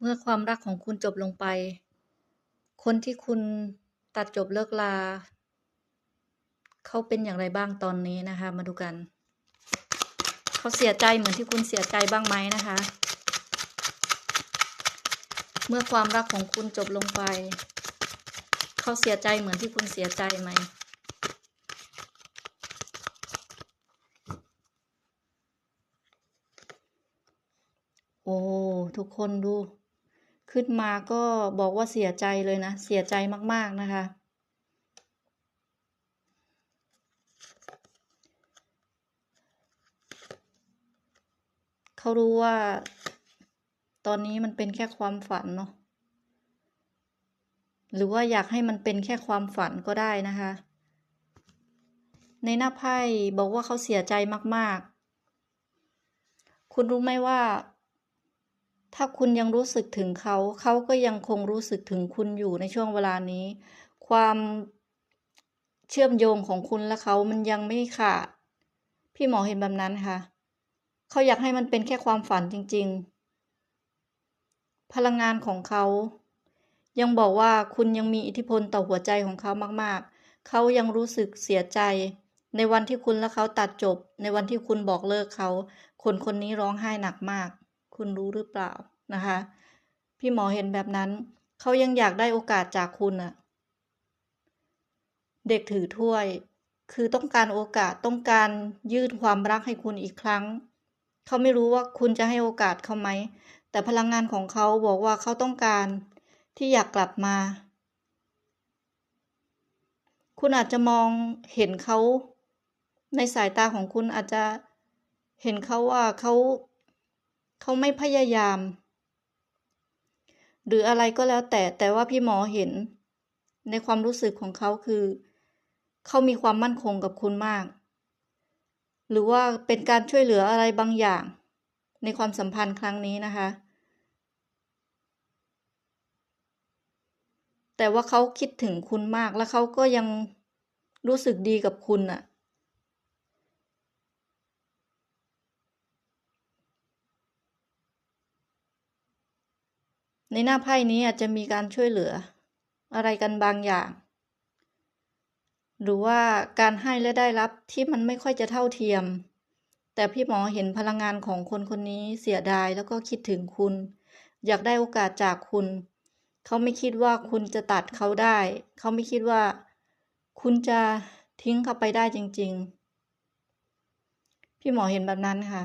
เมื่อความรักของคุณจบลงไป คนที่คุณตัดจบเลิกลา เขาเป็นอย่างไรบ้างตอนนี้นะคะ มาดูกัน เขาเสียใจเหมือนที่คุณเสียใจบ้างไหมนะคะ เมื่อความรักของคุณจบลงไป เขาเสียใจเหมือนที่คุณเสียใจไหมโอ้ ทุกคนดู ขึ้นมาก็บอกว่าเสียใจเลยนะ เสียใจมาก ๆ นะคะ เขารู้ว่า ตอนนี้มันเป็นแค่ความฝันเนาะหรือว่าอยากให้มันเป็นแค่ความฝันก็ได้นะคะ ในหน้าไพ่บอกว่าเขาเสียใจมาก ๆ คุณรู้ไหมว่า ถ้าคุณยังรู้สึกถึงเขา เขาก็ยังคงรู้สึกถึงคุณอยู่ในช่วงเวลานี้ ความเชื่อมโยงของคุณและเขามันยังไม่ขาด พี่หมอเห็นแบบนั้นค่ะ เขาอยากให้มันเป็นแค่ความฝันจริง ๆ พลังงานของเขา ยังบอกว่าคุณยังมีอิทธิพลต่อหัวใจของเขามาก ๆ เขายังรู้สึกเสียใจ ในวันที่คุณและเขาตัดจบ ในวันที่คุณบอกเลิกเขา คนคนนี้ร้องไห้หนักมาก คุณรู้หรือเปล่านะคะ พี่หมอเห็นแบบนั้น เขายังอยากได้โอกาสจากคุณอะเด็กถือถ้วย คือต้องการโอกาสต้องการยื่นความรักให้คุณอีกครั้ง เขาไม่รู้ว่าคุณจะให้โอกาสเขาไหม แต่พลังงานของเขาบอกว่าเขาต้องการที่อยากกลับมา คุณอาจจะมองเห็นเขาในสายตาของคุณอาจจะเห็นเขาว่าเขา เขาไม่พยายาม หรืออะไรก็แล้วแต่แต่ว่าพี่หมอเห็น ในความรู้สึกของเขาคือ เขามีความมั่นคงกับคุณมาก หรือว่าเป็นการช่วยเหลืออะไรบางอย่าง ในความสัมพันธ์ครั้งนี้นะคะ แต่ว่าเขาคิดถึงคุณมากและเขาก็ยังรู้สึกดีกับคุณน่ะ ในหน้าไพ่นี้อาจจะมีการช่วยเหลือ อะไรกันบางอย่าง หรือว่าการให้และได้รับที่มันไม่ค่อยจะเท่าเทียม แต่พี่หมอเห็นพลังงานของคนคนนี้เสียดายแล้วก็คิดถึงคุณ อยากได้โอกาสจากคุณ เขาไม่คิดว่าคุณจะตัดเขาได้ เขาไม่คิดว่า คุณจะทิ้งเขาไปได้จริง ๆ พี่หมอเห็นแบบนั้นค่ะ